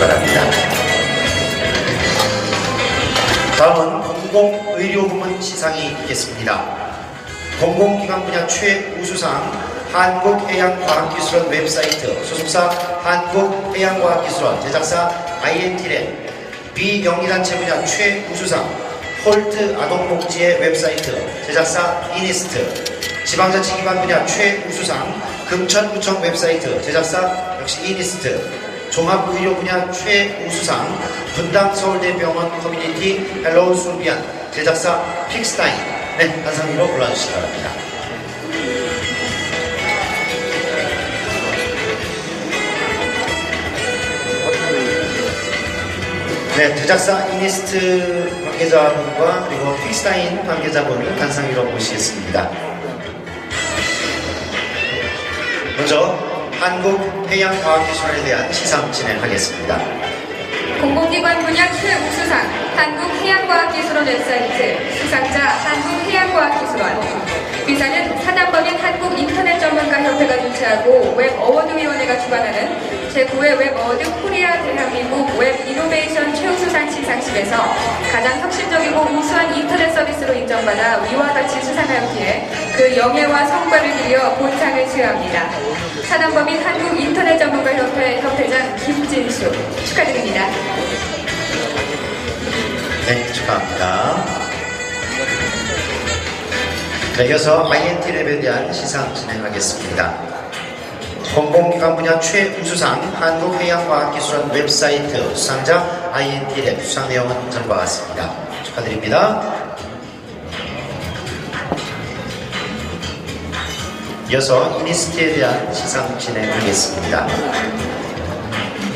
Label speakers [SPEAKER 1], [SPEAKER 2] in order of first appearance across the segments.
[SPEAKER 1] 바랍니다. 다음은 공공의료부문 시상이 있겠습니다. 공공기관 분야 최우수상 한국해양과학기술원 웹사이트 소속사 한국해양과학기술원 제작사 INT랩 비영리단체 분야 최우수상 홀트 아동복지의 웹사이트 제작사 이니스트 지방자치기관 분야 최우수상 금천구청 웹사이트 제작사 역시 이니스트 종합의료 분야 최우수상 분당 서울대병원 커뮤니티 헬로우 수비안 제작사 픽스타인 네, 한상위로 골라주시기 바랍니다. 네, 제작사 이니스트 관계자분과 그리고 픽스타인 관계자분을 단상위로 모시겠습니다. 먼저 한국해양과학기술원에 대한 시상 진행하겠습니다.
[SPEAKER 2] 공공기관 분야 최우수상 한국해양과학기술원 웹사이트 수상자 한국해양과학기술원 비사는 사단법인 한국인터넷전문가협회가 주최하고 웹어워드위원회가 주관하는 제9회 웹어워드 코리아 대한민국 웹 이노베이션 최우수상 시상식에서 가장 혁신적이고 우수한 인터넷 서비스로 인정받아 위와 같이 수상하였기에 그 영예와 성과를 기리어 본상을 수여합니다. 사단법인 한국인터넷전문가협회 협회장 김진수 축하드립니다.
[SPEAKER 1] 네, 축하합니다. 자, 이어서 INT랩에 대한 시상 진행하겠습니다. 공공기관 분야 최우수상 한국해양과학기술원 웹사이트 수상자 INT랩 수상 내용은 전과 같습니다. 축하드립니다. 이어서 이니스트에 대한 시상 진행하겠습니다.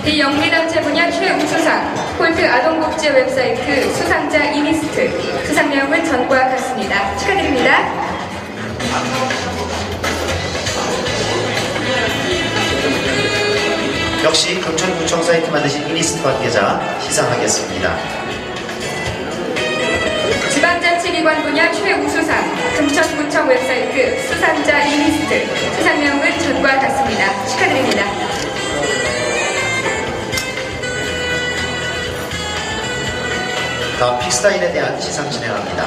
[SPEAKER 2] 비영리단체 분야 최우수상 폴트 아동복지 웹사이트 수상자 이니스트 수상 내용은 전과 같습니다. 축하드립니다.
[SPEAKER 1] 역시 금천구청 사이트 만드신 이니스트 관계자 시상하겠습니다.
[SPEAKER 2] 지방자치기관 분야 최우수상 금천
[SPEAKER 1] 픽스타인에 대한 시상 진행합니다.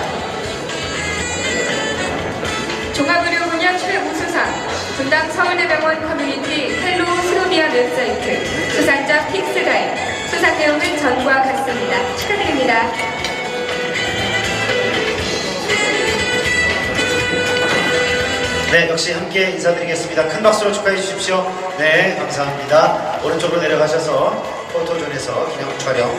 [SPEAKER 2] 종합의료 분야 최우수상 분당 서울대병원 커뮤니티 헬로우 스로비아 웹사이트 수상자 픽스가인 수상 내용은 전과 같습니다. 축하드립니다.
[SPEAKER 1] 네, 역시 함께 인사드리겠습니다. 큰 박수로 축하해 주십시오. 네, 감사합니다. 오른쪽으로 내려가셔서 포토존에서 기념 촬영